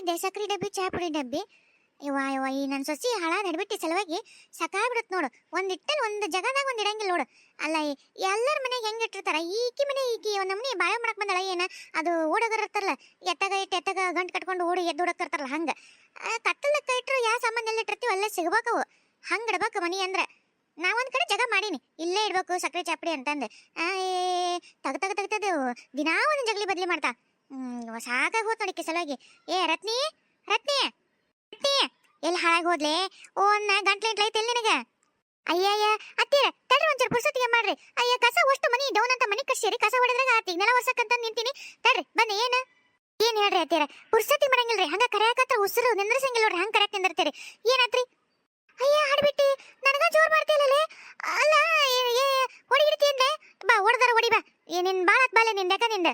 ಇಟ್ಟಿದ್ದೆ ಸಕ್ರಿ ಡಬ್ಬಿ ಚಾ ಪುಡಿ ಡಬ್ಬಿ. ಇವ ಇವ, ಈ ನನ್ನ ಸೊಸಿ ಹಳ ನಡ್ಬಿಟ್ಟಿ ಸಲುವಾಗಿ ಬಿಡತ್ ನೋಡು. ಒಂದ್ ಇಟ್ಟಲ್ಲಿ ಒಂದು ಜಗದಾಗ ಒಂದ್ ಇಡಂಗಿಲ್ಲ ನೋಡು. ಅಲ್ಲ ಎಲ್ಲರ ಮನೆಗೆ ಹೆಂಗೆ ಇಟ್ಟಿರ್ತಾರ? ಈಕಿ ಮನೆ ಈಕಿ ನಮ್ನಿ ಬಾಳೆ ಮಾಡಕ್ ಬಂದಳ ಏನ? ಅದು ಓಡೋಗರ್ ಇರ್ತಾರಲ್ಲ, ಎತ್ತಗ ಇಟ್ಟು ಎತ್ತಗ ಗಂಟು ಕಟ್ಕೊಂಡು ಓಡಿ ಎದ್ದು ಓಡಕ್ತಿರ್ತಾರಲ್ಲ ಹಂಗ. ಕತ್ತಲಕ್ಕ ಇಟ್ಟರು ಯಾವ ಸಾಮಾನ್ ಎಲ್ಲ ಇಟ್ಟಿರ್ತೀವಿ, ಅಲ್ಲೇ ಸಿಗ್ಬೇಕವು ಹಂಗೆ ಇಡ್ಬೇಕು ಮನಿ ಅಂದ್ರ. ನಾವೊಂದು ಕಡೆ ಜಗ ಮಾಡೀನಿ. ಇಲ್ಲೇ ಇಡ್ಬೇಕು ಸಕ್ರೆ, ಚಾಪಡಿ ಅಂತಂದೆ. ತಗ ತಗ ತೆಗ್ತದೇವು ದಿನಾ ಒಂದು ಜಗಲಿ ಬದ್ಲಿ ಮಾಡ್ತಾ. ಹ್ಮ್ ಸಾಕಾಗಿ ಹೋತ್ ನೋಡಿಕೆ ಸಲುವಾಗಿ. ಏ, ರತ್ನಿ ರತ್ನಿ ರತ್ನಿ ಎಲ್ಲಿ ಹಾಳಾಗಿ ಹೋದ್ಲೆ? ಓ ಅನ್ನ ಗಂಟ್ಲೆ ಇಂಟ್ಲ ಐತೆ ಎಲ್ಲಿ ನಿನಗ? ಅಯ್ಯಯ್ಯ ಅತ್ತೆ, ತಡ್ರಿ ಒಂಚೂರು ಪುರ್ಸೊತ್ತಿಗೆ ಮಾಡ್ರಿ. ಅಯ್ಯ, ಕಸ ಅಷ್ಟು ಮನಿ ಡೌನ್ ಅಂತ ಮನಿ ಕಟ್ಸಿರಿ ಕಸ ಹೊಡೆದ್ರಾಗ ಆತಿ ನೆಲ ಒರ್ಸಕ್ಕಂತ ನಿಂತೀನಿ. ತಡ್ರಿ, ಬನ್ನಿ, ಏನು? ಏನ್ ಹೇಳ್ರಿ ಅತ್ತೀರ ಪುರ್ಸತಿ ಮಾಡಂಗಿಲ್ರಿ? ಹಂಗ ಕರೆಯಕತ್ರ ಉಸಿರು ನಿಂದ್ರಸಂಗಿಲ್ಲ ನೋಡ್ರಿ, ಹಂಗ ಕರೆಕ್ಟ್ ನಿಂದಿರ್ತೀರಿ. ಏನಾತ್ರಿ? ಅಯ್ಯ, ಹಾಡ್ಬಿಟ್ಟಿ, ನನಗ ಜೋರ್ ಮಾಡ್ತಿಲ್ಲಲೇ ಅಲ್ಲ, ಏ ಹೊಡಿಗಿಡ್ತಿ ಅಂದ್ರೆ ಬಾ, ಹೊಡೆದಾರ, ಹೊಡಿ ಬಾ. ಏ ಬಾಳ ಬಾಳತ್ ಬಾಲೆ, ನಿನ್ ಯಾಕ ನಿಂದ?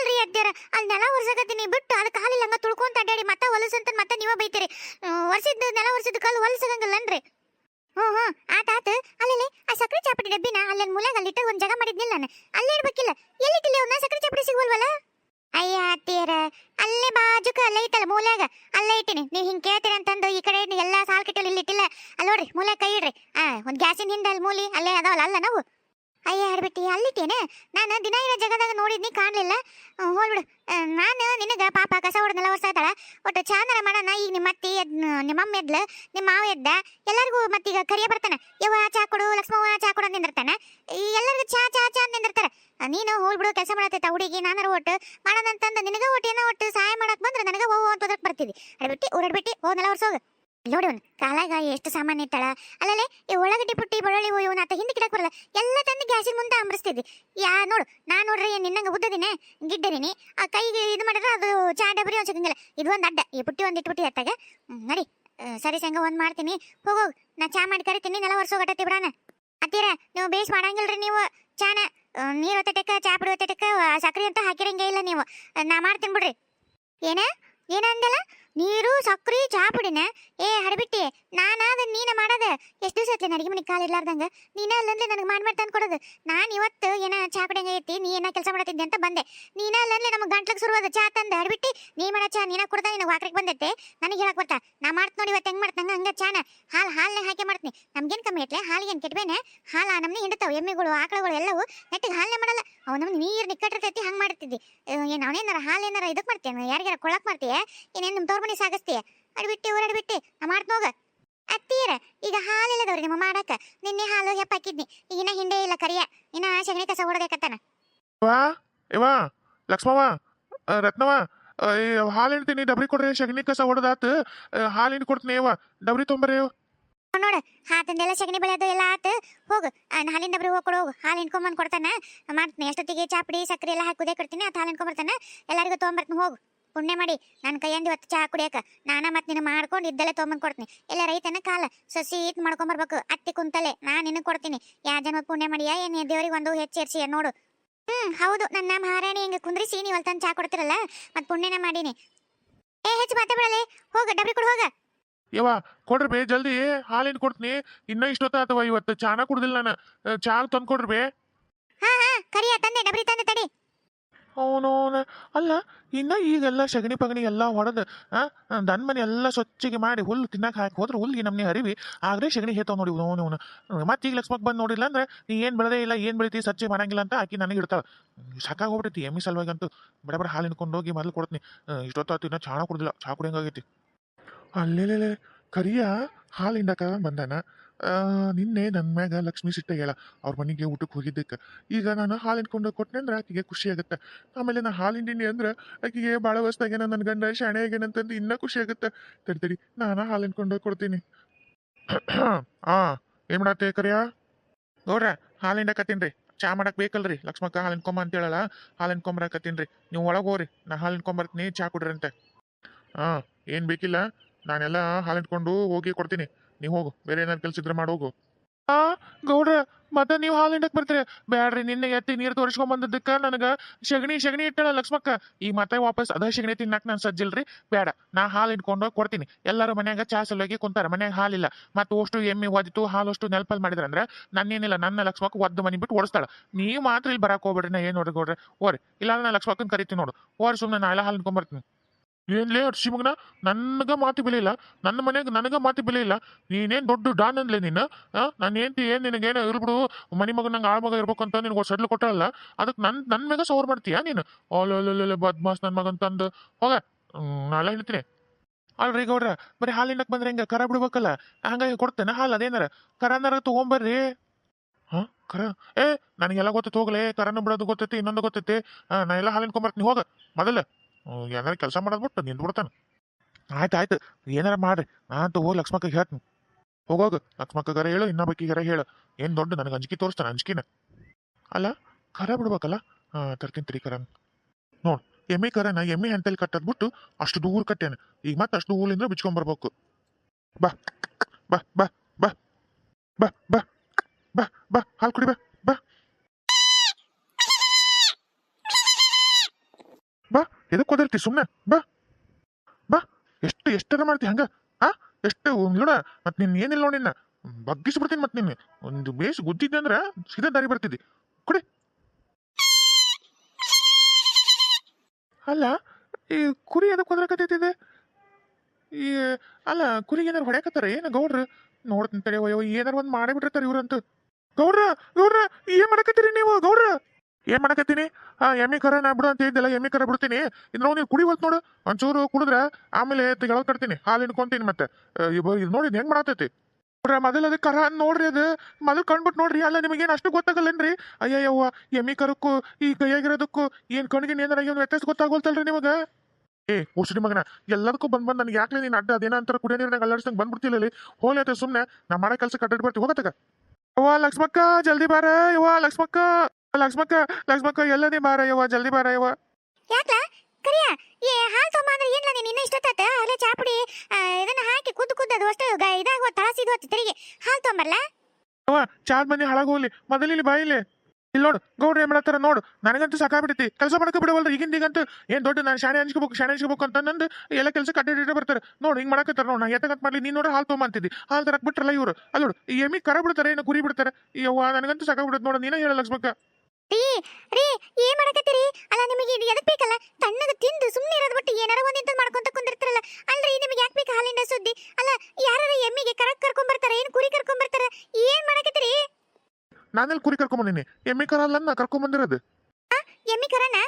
ಹಂಗಲ್ರಿ ಅದ್ಯಾರ ಅಲ್ಲಿ ನೆಲ ಒರ್ಸಕತ್ತೀನಿ. ಬಿಟ್ಟು ಅದಕ್ಕೆ ಕಾಲಿಲ್ಲ ಹಂಗ ತುಳ್ಕೊಂತ ಅಡ್ಡಾಡಿ ಮತ್ತೆ ಹೊಲಸಂತ ಮತ್ತೆ ನೀವ ಬೈತೀರಿ. ಒರ್ಸಿದ್ದು ನೆಲ ಒರ್ಸಿದ್ದು ಕಲ್ಲು ಹೊಲಸಗಂಗಿಲ್ಲನ್ರಿ. ಹ್ಞೂ ಹ್ಞೂ ಆತ ಆತ. ಅಲ್ಲಿ ಆ ಸಕ್ಕರೆ ಚಾಪಡಿ ಡಬ್ಬಿನ ಅಲ್ಲಿ ಮೂಲೆಗೆ ಅಲ್ಲಿ ಇಟ್ಟಾಗ ಒಂದು ಜಾಗ ಮಾಡಿದ್ನಿಲ್ಲ ನಾನು. ಅಲ್ಲೇ ಇರ್ಬೇಕಿಲ್ಲ ಎಲ್ಲಿಟ್ಟಿಲ್ಲ ಅವ್ನ ಸಕ್ಕರೆ ಚಾಪಡಿ ಸಿಗುವಲ್ವಲ್ಲ? ಅಯ್ಯ ಅತ್ತಿಯರ, ಅಲ್ಲೇ ಬಾಜುಕ ಅಲ್ಲೇ ಐತಲ್ಲ ಮೂಲೆಗ? ಅಲ್ಲೇ ಇಟ್ಟಿನಿ. ನೀವು ಹಿಂಗೆ ಕೇಳ್ತೀರ ಅಂತಂದು ಈ ಕಡೆ ಎಲ್ಲ ಸಾಲ್ ಕಿಟ್ಟಲ್ಲಿ ಇಲ್ಲಿ ಅಲ್ಲಿ ನೋಡ್ರಿ, ಮೂಲೆ ಕೈ ಇಡ್ರಿ. ಆ, ಒಂದು ಗ್ಯಾಸಿನ ಹಿಂದೆ ಅಲ್ಲಿ ಮೂಲಿ, ಅಲ್ಲೇ ಅದಾವಲ್ಲ, ಅಲ್ಲ ನಾವು? ಅಯ್ಯ ಹಾಡ್ಬಿಟ್ಟಿ ಅಲ್ಲಿಟ್ಟೇನೆ? ನಾನು ದಿನ ಇರೋ ಜಗದಾಗ ನೋಡಿದ್ನಿ, ಕಾಣಲಿಲ್ಲ. ಹೋಗ್ಬಿಡು. ನಾನು ನಿನಗೆ ಪಾಪ ಕಸ ಹೊಡೆದೆಲ್ಲ ವರ್ಷಾಯ್ತಾಳ ಒಟ್ಟು ಚಾಂದರ ಮಾಡೋಣ, ಈಗ ನಿಮ್ಮ ಅತ್ತಿ ಎದ್ ನಿಮ್ಮಮ್ಮ ಎದ್ಲು, ನಿಮ್ಮ ಮಾವ ಎದ್ದ, ಎಲ್ಲರಿಗೂ ಮತ್ತೀಗ ಕರಿಯ ಬರ್ತಾನೆ. ಯವ್ವ ಚಾ ಕೊಡು, ಲಕ್ಷ್ಮವ್ವ ಚಾ ಕೊಡು ನಿಂದಿರ್ತಾನೆ. ಎಲ್ಲರಿಗೂ ಚಾ ಚಾ ಚಾ ನಿಂದಿರ್ತಾರೆ. ನೀನು ಹೋಗ್ಬಿಡು, ಕೆಲಸ ಮಾಡತ್ತೈತ ಹುಡುಗಿ ನಾನು ಒಟ್ಟು ಮಾಡೋದಂತಂದು ನಿನಗೆ ಒಟ್ಟು, ಏನೋ ಒಟ್ಟು ಸಹಾಯ ಮಾಡಕ್ಕೆ ಬಂದ್ರೆ ನನಗೆ ಓ ಅಂತ ಬರ್ತಿದ್ದಿ. ಅಡ್ಬಿಟ್ಟಿ ಊರಡ್ಬಿಟ್ಟಿ, ಹೋದ್ನೆಲ್ಲ ಹೊರ್ಸೋಗ ನೋಡಿ ಅವ್ನು ಕಾಲಾಗ ಎಷ್ಟು ಸಾಮಾನು ಇಟ್ಟಾಳ. ಅಲ್ಲಲ್ಲೇ, ಈ ಒಳಗಡ್ಡಿ ಪುಟ್ಟಿ, ಬೆಳ್ಳುಳ್ಳಿ ಇವನ ಆತ ಹಿಂದೆ ಕಿಡಕ್ ಬರಲ್ಲ. ಎಲ್ಲ ತಂದು ಗ್ಯಾಸಿನ ಮುಂದೆ ಅಂಬ್ರಿಸ್ತಿದ್ದಿ ಯಾ, ನೋಡು, ನಾನು ನೋಡ್ರಿ ನಿನ್ನಂಗೆ ಉದ್ದದಿನೇ? ಗಿಡ್ಡದಿನಿ? ಆ ಕೈಗೆ ಇದು ಮಾಡಿದ್ರೆ ಅದು ಚಾ ಡಬರಿ ಒಂದು ಇದು ಒಂದು ಅಡ್ಡ, ಈ ಪುಟ್ಟಿ ಒಂದು ಇಟ್ಬಿಟ್ಟಿ ಅತ್ತಾಗ. ನಡಿ. ಸರಿ ಸಂಗ, ಒಂದು ಮಾಡ್ತೀನಿ. ಹೋಗೋ ನಾ ಚಾ ಮಾಡಿ ಕರಿತೀನಿ, ನೆಲ ಒರ್ಸೋಗಟ್ಟತಿ ಬಿಡಾನ. ಅತ್ತೀರ, ನೀವು ಬೇಸ್ ಮಾಡಂಗಿಲ್ರಿ ನೀವು ಚಾನ. ನೀರು ಒತ್ತಟಕ್ಕ, ಚಾ ಪುಡಿ ಒತ್ತಟಕ್ಕ ಸಕ್ರೆ ಅಂತ ಹಾಕಿರಂಗೇ ಇಲ್ಲ ನೀವು. ನಾ ಮಾಡ್ತೀನಿ ಬಿಡ್ರಿ. ಏನ? ಏನಂದಲ್ಲ ನೀರು ಸಕ್ಕರೆ ಚಾ ಪುಡಿನ ಏ ನಾನು ನಾನಾದ ನೀನ ಮಾಡದ. ಎಷ್ಟು ದಿವಸ ಆತ್ಲಿ ಅಡಿಗೆ ಮನೆಗೆ ಕಾಲು ಇರ್ಲಾರ್ದಂಗ? ನೀನ ಅಲ್ಲಂದ್ರೆ ನನಗೆ ಮಾಡಿ ಮಾಡಿ ತಂದು ಕೊಡೋದು. ನಾನು ಇವತ್ತು ಏನ ಚಾ ಕುಡಿಯಂಗ ಐತಿ, ನೀ ಏನ ಕೆಲಸ ಮಾಡತ್ತಿದ್ದೆ ಅಂತ ಬಂದೆ. ನೀನ ಅಲ್ಲಂದ್ರೆ ನಮಗೆ ಗಂಟ್ಲಿಗೆ ಶುರುವಾದ ಚಾ ತಂದ ಹಡ್ಬಿಟ್ಟಿ ನೀ ಮಾಡೋ ಚಾ, ನೀನ ಕುಡ್ದ, ನಿನಗೆ ವಾಕ್ರಿಗೆ ಬಂದೈತೆ. ನನಗೆ ಹೇಳಕ್ ಬರ್ತಾ, ನಾ ಮಾಡ್ತ ನೋಡಿ ಇವತ್ತು ಹೆಂಗ್ ಮಾಡ್ತಂಗ ಹಂಗ ಚಾನ. ಹಾಲು ಹಾಲ್ನೇ ಹಾಕಿ ಮಾಡ್ತೀನಿ. ನಮ್ಗೇನ್ ಕಮ್ಮಿ ಐತ್ಲೆ ಹಾಲಿಗೆ ಏನು ಕೆಟ್ಬೇನೆ? ಹಾಲು ನಮ್ನೆ ಹಿಂಡ್ತಾವ. ಎಮ್ಮೆಗಳು, ಆಕಳುಗಳು ಎಲ್ಲವೂ ನೆಟ್ಟಿಗೆ ಹಾಲನ್ನೇ ಮಾಡಲ್ಲ. ಅವ ನಮ್ಗೆ ನೀರು ನಿಕ್ಕಟ್ಟಿರ್ತೈತಿ ಹಂಗೆ ಮಾಡ್ತಿದ್ದಿ. ಏನು ಅವನೇನಾರ ಹಾಲು ಏನಾರ ಇದಕ್ಕೆ ಮಾಡ್ತೀಯ? ಯಾರಿಗಾರ ಕೊಳಕ್ ಮಾಡ್ತೀಯ? ಏನೇನು ನಿಮ್ಮ ತೋರ್ ಮನೆ ಸಾಗಿಸ್ತೀಯ? ಅಡ್ಬಿಟ್ಟಿ ಓಡಾಡ್ಬಿಟ್ಟೆ ನಾ ಮಾಡ್ತೋಗ ಅತ್ತೀರ ಈಗ ಹಾಲು ಇಲ್ಲದವ್ರಿ ನಿಮ್ಮ ಮಾಡಕ ನಿನ್ನೆ ಹಾಲು ಹೆಪ್ಪ ಹಾಕಿದ್ನಿ. ಈಗಿನ ಹಿಂಡೆ ಇಲ್ಲ ಕರಿಯ. ಇನ್ನ ಸಗಣಿ ಕಸ ಓಡಬೇಕತ್ತಾನ ವಾ ಇವ ಲಕ್ಷ್ಮವ ರತ್ನವ ರತ್ನವ್ವ ಆ, ಈ ಹಾಲು ಹಿಂಡ್ತೀನಿ ಡಬ್ರಿ ಕೊಡ್ರಿ ಸಗಣಿ ಕಸ ಹೊಡೆದಾತ. ಹಾಲು ಹಿಂಡಿ ಕೊಡ್ತೀನಿ ಇವ ಡಬ್ರಿ ತೊಂಬರಿ ನೋಡ ಹಾತಂದೆಲ್ಲ ಸಗಣಿ ಬೆಳೆಯೋದು ಎಲ್ಲ ಆತು. ಹೋಗು ಹಾಲಿನ ಡಬ್ರಿ ಹೋಗಿ ಕೊಡು ಹೋಗು. ಹಾಲು ಹಿಂಡ್ಕೊಂಬಂದು ಕೊಡ್ತಾನೆ. ಮಾಡ್ತೀನಿ. ಎಷ್ಟೊತ್ತಿಗೆ ಚಾಪಡಿ ಸಕ್ಕರೆ ಎಲ್ಲ ಹಾಕುದೇ ಕೊಡ್ತೀನಿ. ಆ ಹಾಲು ಹಿಂಡ್ಕೊಂಬರ್ತಾನೆ ಎಲ್ಲರಿಗೂ ತೊಗೊಂಬರ್ತೀನಿ ಹೋಗು. ಪುಣ್ಯ ಮಾಡಿ ನನ್ನ ಕೈಯಿಂದ ಇವತ್ತು ಚಹಾ ಕುಡಿಯಕ. ನಾನ ಮತ್ತೆ ನಿನ್ನ ಮಾಡ್ಕೊಂಡು ಇದ್ದಲ್ಲೇ ತೊಗೊಂಬಂದು ಕೊಡ್ತೀನಿ. ಎಲ್ಲ ರೈತನ ಕಾಲ ಸಸಿ ಇಟ್ ಮಾಡ್ಕೊಂಬರ್ಬೇಕು ಅತ್ತಿ ಕುಂತಲೆ ನಾನು ನಿನಗೆ ಕೊಡ್ತೀನಿ. ಯಾ ಜನ ಪುಣ್ಯ ಮಾಡಿಯಾ ಏನು ದೇವ್ರಿಗೆ ಒಂದು ಹೆಚ್ಚೇರ್ಸಿ ನೋಡು. ಹ್ಮ್ ಹೌದು ನನ್ನ ಮಹಾರಾಣಿ ಹಿಂಗೆ ಕುಂದ್ರಿಸಿ ನೀವು ಅಲ್ಲಿ ತಂದು ಚಹಾ ಕೊಡ್ತಿರಲ್ಲ ಮತ್ತೆ ಪುಣ್ಯನ ಮಾಡೀನಿ. ಏ ಹೆಚ್ಚು ಬಿಡಲೆ ಹೋಗ ಡಬ್ರಿ ಕೊಡು ಹೋಗ. ಯವ್ವ ಕೊಡ್ರಿ ಬೇ ಜಲ್ದಿ ಹಾಲಿನ ಕೊಡ್ತೀನಿ. ಇನ್ನೂ ಇಷ್ಟೊತ್ತಾತವ ಇವತ್ತು ಚಾನ ಕುಡ್ದಿಲ್ಲ ನಾನು. ಚಹಾ ಚಾ ತಂದು ಕೊಡ್ರಿ ಬೇ. ಹಾ ಹಾ ಕರಿಯ ತಂದೆ ಡಬ್ರಿ ತಂದೆ ತಡಿ. ಅವನವನ ಅಲ್ಲ, ಇನ್ನ ಈಗೆಲ್ಲ ಸಗಣಿ ಪಗಣಿ ಎಲ್ಲ ಹೊಡೆದು ದನ್ ಮನೆ ಎಲ್ಲ ಸ್ವಚ್ಛಗೆ ಮಾಡಿ ಹುಲ್ಲು ತಿನ್ನಕ್ಕೆ ಹಾಕಿ ಹೋದ್ರೆ ಹುಲ್ಗೆ ನಮ್ಮನೆ ಹರಿವಿ. ಆಗ್ಲೇ ಸಗಣಿ ಹೇತಾವ್ ನೋಡಿ ಅವನು ಮತ್ತೆ ಈಗ ಲಕ್ಷ್ಮಕ್ ಬಂದು ನೋಡಿಲ್ಲ ಅಂದ್ರೆ, ನೀ ಏನು ಬೆಳೆದೇ ಇಲ್ಲ, ಏನು ಬೆಳಿತಿ, ಸ್ವಚ್ಛ ಮಾಡಂಗಿಲ್ಲ ಅಂತ ಆಕಿ ನನಗೆ ಇರ್ತಾವ ಸಾಕಾಗಿ ಹೋಗ್ಬಿಟ್ಟೈತಿ ಎಮ್ಮಿ ಸಲುವಾಗಿ ಅಂತೂ ಬಡ ಬಡ ಹಾಲು ಇನ್ಕೊಂಡು ಹೋಗಿ ಮೊದಲು ಕೊಡ್ತೀನಿ. ಇಷ್ಟೊತ್ತಾತು ಇನ್ನೂ ಚಹಾ ಕುಡ್ದಿಲ್ಲ. ಚಾ ಕುಡಿಯಂಗಾಗೈತಿ ಅಲ್ಲೇಲೇ ಕರಿಯ? ಹಾಲು ಹಿಂಡಕ ಬಂದಾನ? ನಿನ್ನೆ ನನ್ನ ಮ್ಯಾಗ ಲಕ್ಷ್ಮಿ ಸಿಟ್ಟ ಹೇಳ. ಅವ್ರ ಮನೆಗೆ ಊಟಕ್ಕೆ ಹೋಗಿದ್ದಕ್ಕೆ. ಈಗ ನಾನು ಹಾಲು ಹಿಂಡ್ಕೊಂಡು ಕೊಟ್ಟನೆ ಅಂದ್ರೆ ಆಕೆಗೆ ಖುಷಿ ಆಗುತ್ತೆ. ಆಮೇಲೆ ನಾ ಹಾಲು ಹಿಂಡಿನಿ ಅಂದ್ರೆ ಆಕೆಗೆ ಭಾಳ ವಸ್ತಾಗೇನ ನನ್ನ ಗಂಡ, ಶಾಣೆ ಆಗ್ಯಾನಂತಂದು ಇನ್ನೂ ಖುಷಿ ಆಗುತ್ತೆ. ತಡಿ ತಡಿ, ನಾನು ಹಾಲು ಕೊಡ್ತೀನಿ. ಆ, ಏನು ಮಾಡತ್ತೆ ಕರಿಯ? ನೋಡ್ರ ಹಾಲು ಹಿಂಡಕತ್ತೀನಿ ರೀ ಚಾ ಮಾಡಕ್ ಬೇಕಲ್ರಿ. ಲಕ್ಷ್ಮಕ್ಕ ಹಾಲು ಹಿಂಡ್ಕೊಂಬ ಅಂತ ಹೇಳಲ್ಲ. ಹಾಲು ಹಿಂಡ್ಕೊಂಬರಕತ್ತೀನಿ ರೀ ನೀವು ಒಳಗೆ ಹೋಗ್ರಿ. ನಾ ಹಾಲು ಹಿಂಡ್ಕೊಂಬರ್ತೀನಿ ಚಾ ಕುಡ್ರಂತೆ ಹಾಂ ಏನು ಬೇಕಿಲ್ಲ? ನಾನೆಲ್ಲ ಹಾಲಿಟ್ಕೊಂಡು ಹೋಗಿ ಕೊಡ್ತೀನಿ. ನೀವು ಹೋಗು, ಬೇರೆ ಏನಾದ್ರು ಕೆಲಸ ಇದ್ರೆ ಮಾಡೋಗು ಆ, ಗೌಡ್ರ, ಮತ್ತೆ ನೀವು ಹಾಲು ಹಿಂಡಕ್ ಬರ್ತೀರಿ? ಬ್ಯಾಡ್ರಿ, ನಿನ್ನೆ ಎತ್ತಿ ನೀರು ತೋರಿಸ್ಕೊಂಡ್ ಬಂದದಕ್ಕ ನನಗ ಸಗಣಿ ಸಗಣಿ ಇಟ್ಟಳ ಲಕ್ಷ್ಮಕ್ಕ. ಈ ಮತ್ತೆ ವಾಪಸ್ ಅದ ಸಗಣಿ ತಿನ್ನಕ್ ನಾನು ಸಜ್ಜಿಲ್ರಿ? ಬೇಡ ನಾ ಹಾಲು ಇಟ್ಕೊಂಡು ಕೊಡ್ತೀನಿ. ಎಲ್ಲರೂ ಮನ್ಯಾಗ ಚಾ ಸಲುವಾಗಿ ಕುಂತಾರ, ಮನ್ಯಾಗ ಹಾಲಿಲ್ಲ. ಮತ್ತೆ ಅಷ್ಟು ಎಮ್ಮಿ ಒದಿತು ಹಾಲು ಅಷ್ಟು ನೆಲ್ಪಲ್ ಮಾಡಿದ್ರಂದ್ರೆ ನನ್ನೇನಿಲ್ಲ, ನನ್ನ ಲಕ್ಷ್ಮಕ್ಕ ಒದ್ದು ಮನಿ ಬಿಟ್ಟು ಓಡಿಸ್ತಾಳ. ನೀವು ಮಾತ್ರ ಇಲ್ಲಿ ಬರಾಕ್ ಹೋಗ್ಬೇಡ್ರಿ ನಾ ಏನು ನೋಡ್ರಿ ಗೌಡ್ರೆ? ಓರಿ ಇಲ್ಲ ನಾ ಲಕ್ಷ್ಮಕ್ಕನ್ ಕರಿತೀನಿ ನೋಡು. ಓರ್ ಸುಮ್ಮನೆ ನಾ ಎಲ್ಲ ಹಾಲು ಇಟ್ಕೊಂಡ್ ಬರ್ತೀನಿ. ಏನ್ಲೇ ಅರ್ಶಿ ಮಗನ? ನನಗ ಮಾತಿ ಬೆಲೆ ನನ್ನ ಮನೆಗೆ ನನಗ ಮಾತಿ ಬೆಲೆ ಇಲ್ಲ. ನೀನೇನ್ ದೊಡ್ಡ ಡಾನ್ ಅಂದ್ಲೆ ನೀನು? ಆ? ನಾನು ಏನ್ತಿ ಏನ್ ನಿನಗೇನು ಇರ್ಬಿಡು ಮನೆ ಮಗ ನಂಗೆ ಆಳ್ ಮಗ ಇರ್ಬೇಕು ಅಂತ ನಿನಗೆ ಸಡ್ಲು ಕೊಟ್ಟಲ್ಲ ಅದಕ್ಕೆ ನನ್ನ ನನ್ನ ಮ್ಯಾಗ ಸವರ್ ಮಾಡ್ತೀಯಾ ನೀನು? ಓಲೋಲೋಲೆ ಬದ್ಮಾಸ್ ನನ್ನ ಮಗಂತಂದು ಹೋಗ. ನಾಳೆ ಹೇಳ್ತೀನಿ. ಅಲ್ರಿ ಗೌಡ್ರ ಬರೀ ಹಾಲಿನಕ್ಕೆ ಬಂದ್ರೆ ಹೆಂಗ? ಕರ ಬಿಡ್ಬೇಕಲ್ಲ? ಹಂಗಾಗಿ ಕೊಡ್ತೇನೆ ಹಾಲು ಅದೇನಾರ? ಕರನಾರ ತಗೊಂಬರ್ರಿ. ಹಾ? ಕರ? ಏ ನನಗೆಲ್ಲ ಗೊತ್ತೈತೆ ಹೋಗ್ಲೇ. ಕರನ ಬಿಡೋದು ಗೊತ್ತೈತಿ ಇನ್ನೊಂದು ಗೊತ್ತೈತಿ. ಆ, ನಾ ಎಲ್ಲ ಹಾಲಿನ ಕೊಂಬರ್ತೀನಿ ಹೋಗ. ಮೊದಲ. ಏನಾರ ಕೆಲಸ ಮಾಡೋದು ಬಿಟ್ಟು ನಿಂತು ಬಿಡ್ತಾನೆ. ಆಯ್ತು ಆಯ್ತು. ಏನಾರ ಮಾಡ್ರಿ. ನಾನು ಹೋಗಿ ಲಕ್ಷ್ಮಕ್ಕ ಹೇಳ್ತೀನಿ. ಹೋಗೋಗ. ಕರೆ ಹೇಳು ಇನ್ನೊಬ್ಬಕ್ಕಿಗಾರ ಹೇಳು. ಏನು ದೊಡ್ಡ ನನಗೆ ಅಂಜಿಕೆ ತೋರಿಸ್ತಾನೆ, ಅಂಜಿಕಿನ. ಅಲ್ಲ, ಕರ ಬಿಡ್ಬೇಕಲ್ಲ? ತರ್ತೀನಿ ತರಿ ಕರ ನೋಡ್, ಎಮ್ಮೆ ಕರನ ಎಮ್ಮೆ ಹಂತಲ್ಲಿ ಕಟ್ಟದ್ ಬಿಟ್ಟು ಅಷ್ಟು ದೂರ ಕಟ್ಟೇನೆ. ಈಗ ಮತ್ತೆ ಅಷ್ಟು ಊರಿಂದ ಬಿಚ್ಕೊಂಬರ್ಬೇಕು ಬಾ ಬಾ ಬಾ ಬಾ ಬಾ ಬಾ ಬಾ ಬಾ, ಹಾಲು ಕುಡಿ ಬಾ ಬಾ ಬಾ ಎದಕ್ಕೆ ಓದಿರ್ತಿ ಸುಮ್ಮನೆ ಬಾ. ಬಾ. ಎಷ್ಟು ಎಷ್ಟರ ಮಾಡ್ತಿ ಹಂಗ? ಆ? ಎಷ್ಟು ನೋಡ, ಮತ್ತೆ ನಿನ್ನ ಏನಿಲ್ಲ ನೋಡಿ ನಿನ್ನ. ಬಗ್ಗಿಸ್ಬಿಡ್ತೀನಿ ಮತ್ತೆ ನಿನ್ನ. ಒಂದು ಬೇಸ್ ಗುದ್ದಿದ್ದೆ ಅಂದ್ರ ಸೀದಾ ದಾರಿ ಬರ್ತಿದ್ದಿ. ಕೊಡಿ. ಅಲ್ಲ, ಈ ಕುರಿ ಎದಕ್ಕೆ ಒದರಕತ್ತೈತಿದೆ ಈ, ಅಲ್ಲ, ಕುರಿಗೆ ಏನಾರು ಹೊಡ್ಯಾಕತ್ತಾರ? ಏನು ಗೌಡ್ರ? ನೋಡ್ತೀನಿ ತಡೆ ಅಯ್ಯೋ ಏನಾರು ಒಂದು ಮಾಡೇ ಬಿಟ್ಟಿರ್ತಾರೆ ಇವ್ರಂತ. ಗೌಡ್ರ ಗೌಡ್ರ, ಏನ್ ಮಾಡಕತ್ತೀರಿ ನೀವು ಗೌಡ್ರ? ಏನ್ ಮಾಡಕತ್ತೀನಿ? ಆ, ಎಮ್ಮಿ ಕರ ನಾ ಬಿಡು ಅಂತ ಇದ್ದಿಲ್ಲ ಎಮ್ಮಿ ಕರ ಬಿಡ್ತೀನಿ. ಇದ್ರ ನೀವು ಕುಡಿವಲ್ತ್ ನೋಡು. ಒಂಚೂರು ಕುಡಿದ್ರೆ ಆಮೇಲೆ ತೆಗೆಳಕ್ ಕಟ್ತೀನಿ. ಹಾಲು ಇನ್ಕೊಂತೀನಿ ಮತ್ತೆ. ಇದು ನೋಡಿ ಹೆಂಗ್ ಮಾಡತೈತಿ? ಮೊದಲ ಅದು ಕರ ನೋಡ್ರಿ ಅದು. ಮೊದಲು ಕಂಡ್ಬಿಟ್ಟು ನೋಡ್ರಿ. ಅಲ್ಲ ನಿಮಗೇನು ಅಷ್ಟು ಗೊತ್ತಾಗಲ್ಲೇನ್ರಿ? ಅಯ್ಯಯ್ಯವ್ವ, ಎಮ್ಮಿ ಕರಕ್ಕೂ, ಈ ಕೈಯಾಗಿರೋದಕ್ಕೂ ಏನ್ ಕಣ್ಗೆ ಏನಾರ ಏನು ವ್ಯತ್ಯಾಸ ಗೊತ್ತಾಗೋಲ್ತಲ್ರಿ ನಿಮಗೆ? ಏ ಉಸಿರಿ ಮಗನ, ಎಲ್ಲದಕ್ಕೂ ಬಂದ್ ಬಂದ್ ನನಗೆ ಯಾಕೆ ನೀನು ಅಡ್ಡ ಅದೇನ ಕುಡಿಯ ಕುಡಿಯೋ ನೀರಿನಾಗ ಅಲ್ಲಾಡ್ಸಂಗ್ ಬಂದ್ಬಿಡ್ತಿಲ್ಲ ಇಲ್ಲಿ ಹೋಗ್ಲಿ ಸುಮ್ನೆ ಸುಮ್ಮನೆ ನಾ ಮಾಡೋ ಕೆಲಸ ಕಟ್ಟಡ್ ಬರ್ತೀವಿ ಯವ್ವ ಲಕ್ಷ್ಮಕ್ಕ, ಜಲ್ದಿ ಬಾರ. ಯವ್ವ ಲಕ್ಷ್ಮಕ್ಕ. ಲಕ್ಷ್ಮಕ್ಕ ಲಕ್ಷ್ಮಕ್ಕ ಎಲ್ಲನೇ ಬಾರ ಯವ್ವ ಜಲ್ದಿ ಬಾರಯ್ಯವ ಯಾಕ್ಲ? ಕರಿಯ ಏ ಹಾಲು ತೊಗೊಂಬ ಅಂದ್ರೆ ಏನ್ಲ ನೀನು ಇನ್ನೂ ಅಲ್ಲೇ ಚಾಪುಡಿ ಇದನ್ನ ಹಾಕಿ ಕುದ್ದು ಕುದ್ದು ಅದು ಅಷ್ಟು ಇದಾಗುವ ತಳಸಿದು ಹೊತ್ತು ತಿರುಗಿ. ಹಾಲು ತೊಂಬರ್ಲ ಅವ ಚಾದ್ ಮನೆ ಹಾಳಾಗೋಗ್ಲಿ ಮೊದಲು ಬಾಯಿಲಿ ಬಾಯಿಲೆ ಇಲ್ಲಿ. ನೋಡು ಗೌಡ್ರು ಏನ್ ಮಾಡತ್ತಾರ ನೋಡು. ನನಗಂತೂ ಸಾಕಾಗ್ಬಿಟ್ಟೈತಿ ಕೆಲಸ ಮಾಡಕ ಬಿಡವಲ್ರಿ ಈಗಿಂದ ಈಗಂತೂ. ಏನ್ ದೊಡ್ಡ ನಾನು ಶಾಣೆ ಹಂಚ್ಕೋಬೇಕು ಶಾಣೆ ಹಂಚ್ಕೋಬೇಕು ಅಂತ ನಂದು ಎಲ್ಲ ಕೆಲಸ ಕಟ್ಟಿಟ್ಟು ಬರ್ತಾರೆ. ನೋಡು ಹಿಂಗ್ ಮಾಡಕತ್ತಾರ ನೋಡು ನಾ ಎತ್ತಗಂತ ಮಾಡ್ಲಿ. ನೀನ್ ನೋಡ್ರಿ ಹಾಲು ತೊಗೊಂಬಂತಿದ್ದಿ ಹಾಲು ತರಕ್ ಬಿಟ್ರಲ್ಲ ಇವ್ರು. ಅಲ್ಲಿ ನೋಡು ಎಮ್ಮಿ ಕರ ಬಿಡ್ತಾರೆ ಏನು ಕುರಿ ಬಿಡ್ತಾರೆ ಯವ್ವ ನನಗಂತೂ ಸಾಕಾಗ್ಬಿಡುತ್ತೆ ನೋಡು. ನೀನೇ ಹೇಳ ಲಕ್ಷ್ಮಕ್ಕ. ರೀ ರೀ ಏನ್ ಮಾಡಕತ್ತೀರಿ ಅಲ್ಲ ನಿಮಗೆ ಇದು ಎದಕ್ ಬೇಕಲ್ಲ ತಣ್ಣಗ ತಿಂದು ಸುಮ್ಮನೆ ಇರೋದ್ ಬಿಟ್ಟು ಏನಾರ ಒಂದಿಂತ ಮಾಡ್ಕೊಂತ ಕುಂದಿರ್ತಾರಲ್ಲ ಅಲ್ರಿ ನಿಮಗೆ ಯಾಕೆ ಬೇಕು ಹಾಲಿಂದ ಸುದ್ದಿ ಅಲ್ಲ ಯಾರು ಎಮ್ಮಿಗೆ ಕರಕ್ ಕರ್ಕೊಂಡ್ ಬರ್ತಾರ ಏನ್ ಕುರಿ ಕರ್ಕೊಂಡ್ ಬರ್ತಾರ ಏನ್ ಮಾಡಕತ್ತೀರಿ ನಾನೆಲ್ಲಿ ಕುರಿ ಕರ್ಕೊಂಬಂದಿನಿ ಎಮ್ಮಿ ಕರ ಅಲ್ಲ ನಾ ಕರ್ಕೊಂಬಂದಿರೋದು ಎಮ್ಮಿ ಕರನ ಆ, ಎಮ್ಮಿ ಕರ ಅಂತ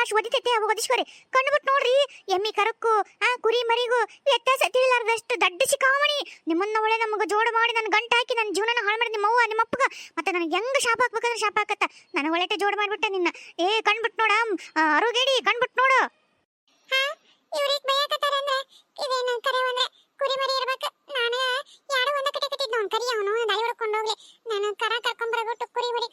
ಜಾಶ್ ಒದಿತೈತೆ, ಅವು ಒದಿಸ್ಕೊರಿ. ಕಂಡುಬಿಟ್ಟು ನೋಡ್ರಿ, ಎಮ್ಮಿ ಕರಕ್ಕು, ಆ, ಕುರಿ ಮರಿಗೂ ವ್ಯತ್ಯಾಸ ತಿಳಿಲಾರ್ದಷ್ಟು ದಡ್ಡ ಚಿಕಾವಣಿ ನಿಮ್ಮನ್ನ ಒಳ್ಳೆ ನಮಗೆ ಜೋಡ ಮಾಡಿ ನನ್ನ ಗಂಟ ಹಾಕಿ ನನ್ನ ಜೀವನನ ಹಾಳು ಮಾಡಿ ನಿಮ್ಮ ಅವ್ವ ನಿಮ್ಮ ಅಪ್ಪಗ ಮತ್ತೆ ನನಗೆ ಹೆಂಗ್ ಶಾಪ ಹಾಕ್ಬೇಕಂದ್ರೆ ಶಾಪ ಹಾಕತ್ತ. ನನ್ನ ಒಳ್ಳೆ ಜೋಡ ಮಾಡಿಬಿಟ್ಟ ನಿನ್ನ. ಏ ಕಣ್ಬಿಟ್ಟು ನೋಡ ಅರುಗೇಡಿ ಕಣ್ಬಿಟ್ಟು ನೋಡು. ಇವ್ರಿಗೆ ಬಯಕತ್ತಾರ ಅಂದ್ರೆ ಇದೇನು ಕರೆ ಒಂದ್ರೆ ಕುರಿ ಮರಿ ಇರ್ಬೇಕು. ನಾನು ಯಾರು ಒಂದ ಕಡೆ ಕಟ್ಟಿದ್ ನೋಡ್ ಕರಿ ಅವನು, ದಾರಿ ಹೊಡ್ಕೊಂಡು ಹೋಗ್ಲಿ. ನಾನು ಕರ ಕರ್ಕೊಂಡ್ ಬರ್ಬಿಟ್ಟು ಕುರಿ ಮರಿ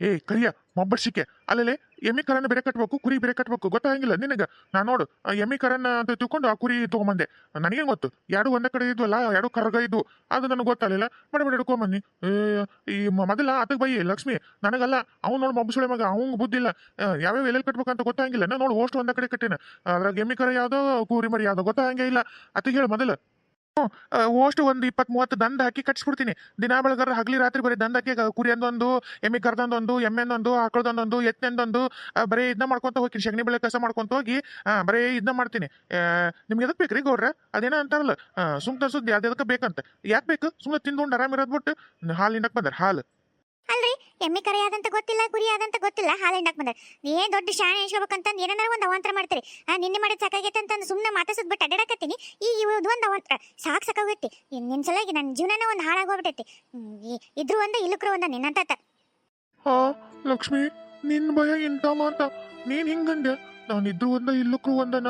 ಏ, ಕರಿಯ ಮೊಬ್ಬರ್ಸಿಕೆ ಅಲ್ಲೇ ಎಮ್ಮಿ ಕರನ್ನ ಬೇರೆ ಕಟ್ಬೇಕು, ಕುರಿ ಬೇರೆ ಕಟ್ಬೇಕು ಗೊತ್ತಾಗಿಲ್ಲ ನಿನಗ. ನಾ ನೋಡು ಎಮ್ಮಿ ಕರನ್ನ ಅಂತ ತಿಳ್ಕೊಂಡು ಆ ಕುರಿ ತೊಗೊಂಬಂದೆ. ನನಗೇನು ಗೊತ್ತು, ಎರಡು ಒಂದೇ ಕಡೆ ಇದ್ವಲ್ಲ, ಎರಡು ಕರ್ಗ ಇದ್ವು. ಅದು ನನಗೆ ಗೊತ್ತಾಗಲಿಲ್ಲ. ಮಾಡಿ ಮಾಡಿ ಹಿಡ್ಕೊಂಬನ್ನಿ ಈ ಮೊದಲ ಅದಕ್ಕೆ ಬೈ, ಲಕ್ಷ್ಮಿ. ನನಗಲ್ಲ, ಅವ್ನು ನೋಡು ಮೊಬ್ಬಸುಳೆ ಮಗ ಅವ್ನು ಬುದ್ಧಿಲ್ಲ ಯಾವ್ಯಾವ ಎಲ್ಲೆಲ್ಲಿ ಅಂತ ಗೊತ್ತಾಗಿಲ್ಲ ನಾ ನೋಡು ಹೋಸ್ಟ್ ಒಂದ ಕಡೆ ಕಟ್ಟಿನ. ಅದ್ರಾಗ ಎಮ್ಮಿ ಕರ ಯಾವುದೋ, ಕುರಿ ಮರಿ ಯಾವುದೋ, ಗೊತ್ತಾಗಂಗೆ ಇಲ್ಲ. ಅತ್ತಿಗೆ ಹೇಳು ಮೊದಲು. ಓಷ್ಟು ಒಂದು ಇಪ್ಪತ್ತ್ ಮೂವತ್ತು ದಂಡ ಹಾಕಿ ಕಟ್ಸ್ಬಿಡ್ತೀನಿ ದಿನ ಬೆಳಗಾರ ಹಗಲಿ ರಾತ್ರಿ ಬರೀ ದಂಡ ಹಾಕಿ ಕುರಿ ಅಂದೊಂದು ಎಮ್ಮೆ ಕರ್ದೊಂದೊಂದು ಎಮ್ಮೆಂದೊಂದು ಆಕಳದೊಂದೊಂದು ಎತ್ತನೆಂದೊಂದು ಬರೀ ಇದನ್ನ ಮಾಡ್ಕೊಂತ ಹೋಗಿ ಶಗ್ನಿ ಬೆಳೆ ಕಸ ಮಾಡ್ಕೊಂತ ಹೋಗಿ ಬರೀ ಇದನ್ನ ಮಾಡ್ತೀನಿ. ನಿಮ್ಗೆ ಎದಕ್ಕೆ ಬೇಕ್ರಿ ಗೌಡ್ರ? ಅದೇನೋ ಅಂತಾರಲ್ಲ ಸುಮ್ನ ಸುದ್ದಿ ಅದಕ್ಕೆ ಬೇಕಂತ. ಯಾಕೆ ಬೇಕು? ಸುಮ್ಮನೆ ತಿಂದು ಆರಾಮ್ ಇರೋದ್ಬಿಟ್ಟು ಹಾಲಿನ ಹಾಲು ಹಿಂಡಕ್ಕೆ ಬಂದಾರ, ಹಾಲು. ಅಲ್ರಿ ಎಮ್ಮೆ ಕರೆ ಆದಂತ ಗೊತ್ತಿಲ್ಲ, ಕುರಿ ಆದಂತ ಗೊತ್ತಿಲ್ಲ ಹಾಲು ಹಿಂಡಕ್ ಬಂದಾರ. ಏನ್ ದೊಡ್ಡ ಶಾಣೆ ಎಣಿಸ್ಕೋಬೇಕಂತಂದು ಏನಾರ ಒಂದು ಅವಾಂತರ ಮಾಡ್ತಾರೆ. ಆ, ನಿನ್ನೆ ಮಾಡಿದ ಸಾಕಾಗೈತೆ ಅಂತ ಸುಮ್ಮನೆ ಮಾತಾಸದ್ ಬಿಟ್ಟು ಅಡ್ಡಾಡಕತ್ತೀನಿ. ಈ ಇದು ಒಂದ್ ಅವಾಂತರ. ಸಾಕ್ ಸಾಕಾಗೈತಿ ನಿನ್ ಸಲುವಾಗಿ ನನ್ನ ಜೀವನನ ಒಂದು ಹಾಳಾಗೋಗ್ಬಿಟ್ಟೈತಿ. ಇದ್ರು ಒಂದ, ಇಲ್ಲಕ್ರು ಒಂದ ನಿನ್ನಂತ ಹಾ, ಲಕ್ಷ್ಮಿ, ನಿನ್ ಭಯ ಇಂತ ಮಾತ ನೀನ್ ಹಿಂಗಂದೆ ನಾನು ಇದ್ರು ಒಂದ, ಇಲ್ಲಕ್ರು ಒಂದನ.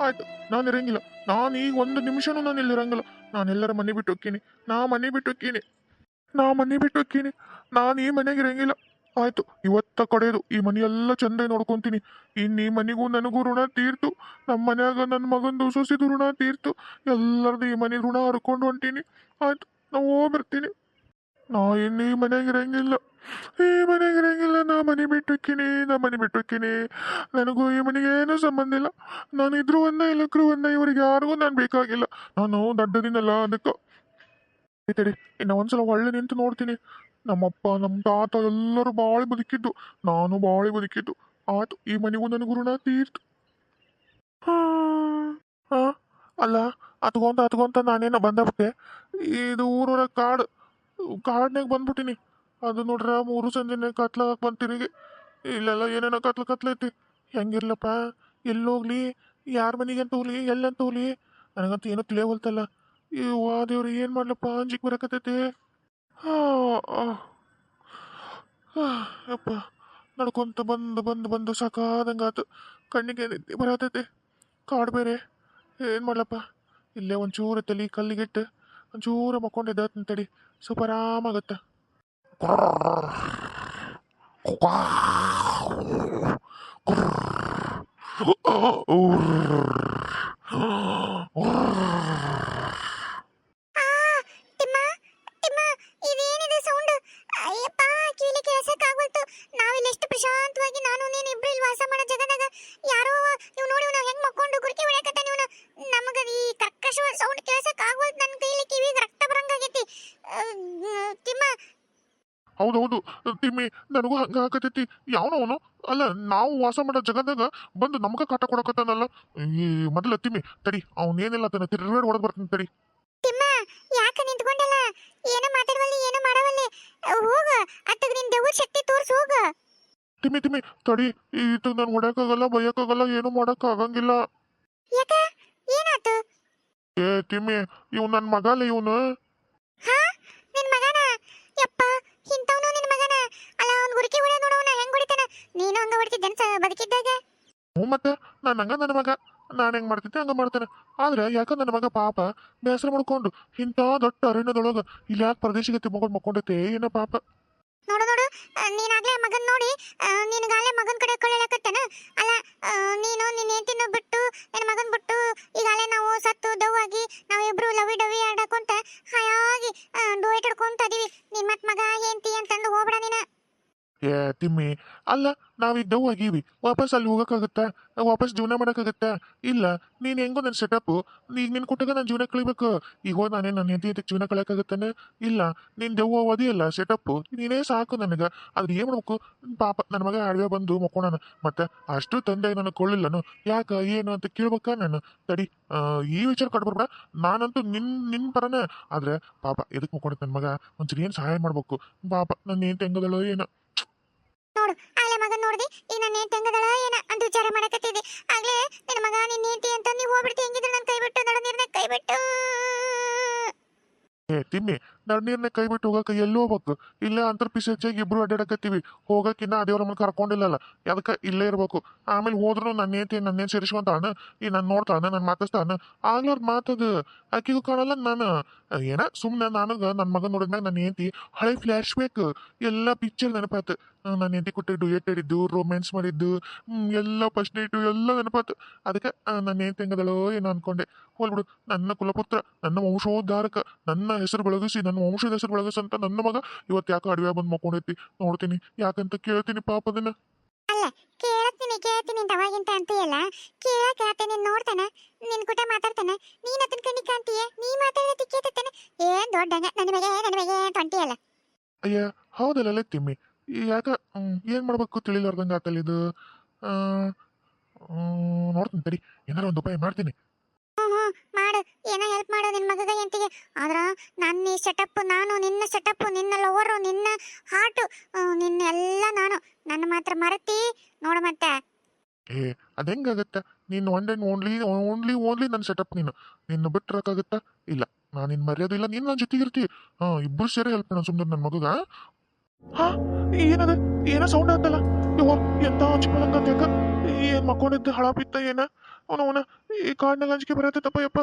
ಆಯ್ತು, ನಾನು ಇರಂಗಿಲ್ಲ. ನಾನು ಈಗ ಒಂದು ನಿಮಿಷನೂ ನಾನು ಇಲ್ಲಿ ಇರಂಗಿಲ್ಲ ನಾನು ಎಲ್ಲರ ಮನೆ ಬಿಟ್ಟು ಹೋಗ್ತೀನಿ. ನಾ ಮನೆ ಬಿಟ್ಟು ಹೋಗ್ತೀನಿ. ನಾ ಮನೆ ಬಿಟ್ಟು ಹೋಗ್ತೀನಿ. ನಾನು ಈ ಮನೆಗೆ ಇರಂಗಿಲ್ಲ. ಆಯ್ತು, ಇವತ್ತ ಕಡೆಯದು ಈ ಮನೆಯೆಲ್ಲ ಚಂದ ನೋಡ್ಕೊಂತೀನಿ. ಇನ್ನು ಈ ಮನೆಗೂ ನನಗೂ ಋಣ ತೀರ್ತು. ನಮ್ಮ ಮನ್ಯಾಗ ನನ್ನ ಮಗಂದು ಸೊಸಿದು ಋಣ ತೀರ್ತು. ಎಲ್ಲರದು ಈ ಮನೆ ಋಣ ಹರ್ಕೊಂಡು ಹೊಂಟೀನಿ. ಆಯ್ತು ನಾವು ಹೋಗ್ಬರ್ತೀನಿ. ನಾ ಇನ್ನು ಈ ಮನೆಗೆ ಇರಂಗಿಲ್ಲ. ಈ ಮನೆಗೆ ಇರಂಗಿಲ್ಲ. ನಾ ಮನೆ ಬಿಟ್ಟು ಹೋಗ್ತೀನಿ. ನಾ ಮನೆ ಬಿಟ್ಟು ಹೋಗ್ತೀನಿ. ನನಗೂ ಈ ಮನೆಗೆ ಏನೂ ಸಂಬಂಧ ಇಲ್ಲ. ನಾನು ಇದ್ರೂ ಒಂದ ಇಲ್ಲಕ್ರು ಒಂದ. ಇವ್ರಿಗೆ ಯಾರಿಗೂ ನಾನು ಬೇಕಾಗಿಲ್ಲ. ನಾನು ದಡ್ಡದಿನಲ್ಲ, ಅದಕ್ಕೆ ತಡಿ ಇನ್ನು ಒಂದ್ಸಲ ಒಳ್ಳೆ ನಿಂತು ನೋಡ್ತೀನಿ. ನಮ್ಮಪ್ಪ ನಮ್ಮ ತಾತ ಎಲ್ಲರೂ ಬಾಳಿ ಬದುಕಿದ್ದು. ನಾನು ಬಾಳಿ ಬದುಕಿದ್ದು. ಆತು, ಈ ಮನೆಗೂ ನನಗೂ ಗುರುಣ ತೀರ್ತು. ಹಾ ಅಲ್ಲ, ಅತ್ಕೊಂತ ಅತ್ಕೊಂತ ನಾನೇನ ಬಂದಬಿಟ್ಟೆ. ಇದು ಊರೂರ ಕಾಡು. ಕಾಡ್ನಾಗ ಬಂದ್ಬಿಟ್ಟಿನಿ. ಅದು ನೋಡ್ರ, ಮೂರು ಸಂಜೆನೆ ಕತ್ಲಾಗ ಬಂದು ತಿರುಗಿ ಇಲ್ಲೆಲ್ಲ ಏನೇನೋ ಕತ್ಲ ಕತ್ಲೈತಿ ಹೆಂಗಿರ್ಲಪ್ಪ? ಎಲ್ಲೋಗ್ಲಿ ಯಾರ ಮನೆಗೆ ಹೋಗ್ಲಿ? ಎಲ್ಲಂತ ಹೋಗ್ಲಿ? ನನಗಂತೂ ಏನೂ ತಿಳಿಯೋವಲ್ತಲ್ಲ ಈ ವಾ ದೇವ್ರು ಏನು ಮಾಡ್ಲಪ್ಪ? ಅಂಜಿಕ್ ಬರಕತ್ತೈತಿ. ಅಪ್ಪ ನಡ್ಕೊಂತ ಬಂದು ಬಂದು ಬಂದು ಸಾಕಾದಂಗಾತು ಕಣ್ಣಿಗೆ ನಿದ್ದೆ ಬರತೈತಿ ಕಾಡು ಬೇರೆ. ಏನು ಮಾಡ್ಲಪ್ಪ? ಇಲ್ಲೇ ಒಂಚೂರು ತಲೆ, ಕಲ್ಲಿಗಿಟ್ಟು ಒಂಚೂರು ಮಕ್ಕೊಂಡಿದ್ದ ತಡಿ. ಸ್ವಲ್ಪ ಆರಾಮಾಗತ್ತೆ ತಿಮ್ಮ ಹೌದೌದು. ತಿಮ್ಮಿ ನನಗೂ ಹಂಗೆ ಹಾಕತೈತಿ ಯಾವನವನು? ಅಲ್ಲ ನಾವು ವಾಸ ಮಾಡೋ ಜಗದಾಗ ಬಂದು ನಮಗ ಕಾಟ ಕೊಡಕತ್ತಾನಲ್ಲ. ಈ ಮೊದಲ ತಿಮ್ಮಿ ತಡಿ ಅವನೇನಿಲ್ಲ ತನ್ನ ತಿರುಗಾಡಿ ಹೊಡೆದು ಬರ್ತೀನಿ ತಡಿ. ತಿಮ್ಮ ಯಾಕೆ ನಿಂತ್ಕೊಂಡಲ್ಲ? ಏನು ಮಾತಾಡವಲ್ಲಿ ಏನು ಮಾಡವಲ್ಲಿ. ಹೋಗ ಅತ್ತಗ ನಿನ್ ದೇವ್ರ ಶಕ್ತಿ ತೋರ್ಸ್ ಹೋಗ. ತಿಮ್ಮಿ ತಿಮ್ಮಿ ತಡಿ ಇದು ನಾನು ಹೊಡ್ಯಕ್ಕಾಗಲ್ಲ ಬೈಯಕ್ಕಾಗಲ್ಲ ಏನು ಮಾಡಕ್ ಆಗಂಗಿಲ್ಲ ಯಾಕ? ಏನಾತು? ಏ ತಿಮ್ಮಿ ಇವ್ ನನ್ನ ಮಗಲ್ಲ ಇವನು. ಹಾ ನಿನ್ ಮಗನ ಯಪ್ಪ ಇಂಥವ್ನು ನಿನ್ ಮಗನ ಅಲ್ಲ ಅವ್ನ್ ಗುರುಕಿ ಹೊಡೆ ನೋಡವನ ಹೆಂಗ್ ಹೊಡಿತಾನ ನೀನು ಹಂಗ ಹುಡುಕಿ ಜನ ಬದುಕಿದ್ದಾಗ? ಹ್ಞೂ ಮತ್ತೆ ನಾನು ಹಂಗ ನನ್ನ ಮಗ. ನಾನು ಹೆಂಗ್ ಮಾಡ್ತಿದ್ದೆ ಹಂಗ ಮಾಡ್ತಾನೆ. ಆದ್ರೆ ಯಾಕ ನನ್ನ ಮಗ ಪಾಪ ಬೇಸರ ಮಾಡ್ಕೊಂಡು ಇಂಥ ದೊಡ್ಡ ಅರಣ್ಯದೊಳಗ ಇಲ್ಲಿ ಯಾಕೆ ಪ್ರದೇಶಕ್ಕೆ ತಿಮ್ಮಕೊಂಡು ಮಕ್ಕೊಂಡೈತೆ? ಏನೋ ಪಾಪ. ನೋಡು ನೋಡು ನೀನಾಗ್ಲೇ ಮಗನ್ ನೋಡಿ ನಿನಗಾಗ್ಲೇ ಮಗನ್ ಕಡೆ ಕಳ್ಯಾಕತ್ತೇನ ಅಲ್ಲ ನೀನು ನಿನ್ನ ಹೆಂಡತಿನ ಬಿಟ್ಟು ನಿನ್ನ ಮಗನ್ ಬಿಟ್ಟು ಈಗಾಗಲೇ ನಾವು ಸತ್ತು ದವ್ವಾಗಿ ನಾವಿಬ್ರು ಲವಿ ಡವಿ ಆಡಕೊಂತ ಹಾಯಾಗಿ ಡೋಯಟ್ ಹಿಡ್ಕೊಂತ ಅದೀವಿ ನಿನ್ ಮತ್ ಮಗ ಹೆಂಡತಿ ಅಂತಂದು ಹೋಗ್ಬೇಡ ನೀನ. ಏ, ತಿಮ್ಮಿ, ಅಲ್ಲ ನಾವೀಗ ಡವ್ ಆಗೀವಿ ವಾಪಸ್ ಅಲ್ಲಿ ಹೋಗಕ್ಕಾಗತ್ತಾ? ವಾಪಸ್ ಜೀವನ ಮಾಡಕ್ಕಾಗತ್ತಾ? ಇಲ್ಲ, ನೀನು ಹೆಂಗೋ ನನ್ನ ಸೆಟಪ್ ಈಗ ನಿನ್ನ ಕೊಟ್ಟಾಗ ನಾನು ಜೀವನ ಕಳಿಬೇಕು. ಈಗ ನಾನೇ ನನ್ನ ಹೆಂಡತಿ ಅಂತ ಜೀವನ ಕಳಿಯಕ್ಕಾಗತ್ತಾನೆ ಇಲ್ಲ, ನೀನ್ ದೆವ್ವ ಅವಧಿಯಲ್ಲ ಸೆಟಪ್ ನೀನೇ ಸಾಕು ನನಗೆ. ಆದ್ರೆ ಏನು ಮಾಡ್ಬೇಕು? ಪಾಪ ನನ್ನ ಮಗ ಅಡವೆ ಬಂದು ಮಕ್ಕೋಣ ಮತ್ತೆ ಅಷ್ಟು ತಂದೆ ನನಗೆ ಕೊಳ್ಳಿಲ್ಲನು ಯಾಕ, ಏನು ಅಂತ ಕೇಳ್ಬೇಕಾ ನಾನು? ತಡಿ ಈ ವಿಚಾರ ಕಟ್ಬಿಡ್ಬೇಡ ನಾನಂತೂ ನಿನ್ ನಿನ್ನ ಪರನೇ. ಆದ್ರೆ, ಪಾಪ ಎದಕ್ಕೆ ಮಕ್ಕೊಂಡಿತ್ತು ನನ್ನ ಮಗ? ಒಂಚೂರು ಏನು ಸಹಾಯ ಮಾಡ್ಬೇಕು? ಪಾಪ ನನ್ನ ಹೆಂಡತಿ ಹೆಂಗದಳು ಏನೋ. ನೋಡು. ಆಗ್ಲೇ ಮಗನ್ ನೋಡ್ದಿ? ಈಗ ನನ್ನ ಹೆಂಡತಿ ಹೆಂಗದಳ ಏನ ಅಂತ ವಿಚಾರ ಮಾಡಕತ್ತಿದ್ದೆ. ಆಗ್ಲೇ ನಿನ್ನ ಮಗ, ನಿನ್ನ ಹೆಂಡತಿ ಅಂತ ನೀವು ಹೋಗ್ಬಿಡ್ತಿ. ಹೆಂಗಿದ್ರು ನನ್ನ ಕೈ ಬಿಟ್ಟು ನಡ ನೀರ್ನ ಕೈ ಬಿಟ್ಟು. ಏ, ತಿಮ್ಮಿ ನಡ್ನೀರ್ನ ಕೈ ಬಿಟ್ಟು ಹೋಗಕ್ಕೆ ಎಲ್ಲೂ ಹೋಗ್ಬೇಕು. ಇಲ್ಲೇ ಅಂತರ್ ಪಿಸೆಚ್ಚಾಗಿ ಇಬ್ರು ಅಡ್ಡಾಡಕತ್ತೀವಿ. ಹೋಗಕ್ಕಿನ್ನ ಆ ದೇವ್ರ ಮನೆ ಕರ್ಕೊಂಡಿಲ್ಲಲ್ಲ. ಅದಕ್ಕೆ ಇಲ್ಲೇ ಇರ್ಬೇಕು. ಆಮೇಲೆ ಹೋದ್ರು ನನ್ನ ಏತಿ ನನ್ನೇನು ಸೇರಿಸ್ಕೊಂತಾನ ಈ ನಾನು ನೋಡ್ತಾನ ನನ್ನ ಮಾತಾಡ್ತಾನ ಆಗ್ಲಾರ್ದ ಮಾತದ. ಆಕಿಗೂ ಕಾಣಲ್ಲ ನಾನು. ಏನ ಸುಮ್ಮನೆ ನನಗೆ ನನ್ನ ಮಗನ ನೋಡಿದ್ಮ್ಯಾಗ ನನ್ನ ಹೆಂಡತಿ ಹಳೆ ಫ್ಲ್ಯಾಶ್ ಬ್ಯಾಕ್. ಎಲ್ಲ ಪಿಕ್ಚರ್ ನೆನಪಾತು. ನನ್ನ ಹೆಂಡತಿ ಕೊಟ್ಟು ಡುಯೆಟ್ ಹೇಳಿದ್ದು ರೊಮ್ಯಾನ್ಸ್ ಮಾಡಿದ್ದು ಎಲ್ಲ ಫಸ್ಟ್ ನೈಟು ಎಲ್ಲ ನೆನಪಾತು. ಅದಕ್ಕೆ ನನ್ನ ಹೆಂಡತಿ ಹೆಂಗದಳೋ ಏನೋ ಅನ್ಕೊಂಡೆ. ಹೋಲ್ಬಿಡು ನನ್ನ ಕುಲಪುತ್ರ, ನನ್ನ ವಂಶೋದ್ಧಾರಕ, ನನ್ನ ಹೆಸರು ಬೆಳಗಿಸಿ, ನನ್ನ ವಂಶದ ಹೆಸರು ಅಂತ ನನ್ನ ಮಗ ಇವತ್ತು ಯಾಕೆ ಅಡವೆ ಬಂದು ಮಕ್ಕೊಂಡೈತಿ. ನೋಡ್ತೀನಿ ಯಾಕಂತ ಕೇಳ್ತೀನಿ ಪಾಪ ಅದನ್ನ. ಅಲ್ಲ ಕೇಳತ್ತೀನಿ ಕೇಳ್ತೀನಿ ಅಂತ ಅವಾಗಿಂತ ಅಂತೀಯಲ್ಲ? ಕೇಳ ಕೇಳ್ತೇನೆ ನೋಡ್ತಾನ ನಿನ್ ಕೂಟ ಮಾತಾಡ್ತಾನ ನೀನ್ ಅದನ್ನ ಕಣ್ಣಿ ಕಾಣ್ತೀಯ? ನೀ ಮಾತಾಡಿದ ಕೇಳ್ತಾನೆ ಏನ್ ದೊಡ್ಡಂಗ ನನ್ನ ಬಗ್ಗೆ ನನ್ನ ಅಂತ ಅಂತೀಯಲ್ಲ? ಅಯ್ಯ ಹೌದಲ್ಲ ತಿಮ್ಮಿ. ಯಾಕ ಏನ್ ಮಾಡ್ಬೇಕು ತಿಳಿಲಾರ್ದಂಗ ಆತಲ್ಲ ಇದು? ನೋಡ್ತೀನಿ ತಡಿ ಏನಾರ ಒಂದು ಉಪಾಯ ಮಾಡ್ತೀನಿ. ಮಾಡು. ಏನೋ ಹೆಲ್ಪ್ ಮಾಡು ನಿನ್ ಮಗಗ ಎಂತಿಗೆ ಆದ್ರ ನನ್ನ ಈ ಸೆಟಪ್ ನಾನು ನಿನ್ನ ಸೆಟಪ್ ನಿನ್ನ ಲವರು ನಿನ್ನ ಹಾರ್ಟ್ ನಿನ್ನ ಎಲ್ಲ ನಾನು. ನನ್ನ ಮಾತ್ರ ಮರತಿ. ನೋಡು ಮತ್ತೆ. ಏ, ಅದು ಹೆಂಗಾಗತ್ತ ನೀನು one and only only only ನನ್ನ ಸೆಟಪ್ ನೀನು. ನಿನ್ನ ಬಿಟ್ಟಿರಕ್ಕಾಗತ್ತಾ ಇಲ್ಲ ನಾನು ನಿನ್ನ ಮರ್ಯಾದೆ ಇಲ್ಲ ನೀನು ನನ್ನ ಜೊತೆಗೆ ಇರ್ತಿ. ಹಾ ಇಬ್ಬರು ಸೇರಿ ಹೆಲ್ಪ್ ಮಾಡೋಣ ಸುಮ್ಮನೆ ನನ್ನ ಮಗಗ, ಹಾ? ಏನದ? ಏನ ಸೌಂಡ್ ಆತಲ್ಲ ಯವ್ವ, ಎಂತ ಹಚ್ಕೊಳಂಗಂತ ಯಾಕ ಏನ್ ಮಕ್ಕೊಂಡಿದ್ದ ಹಳ ಬಿತ್ತ ಏನ? ಅವನ ಅವನ ಈ ಕಾಡ್ನಾಗ ಅಂಜಿಕೆ ಬರತ್ತಪ್ಪ ಯಪ್ಪ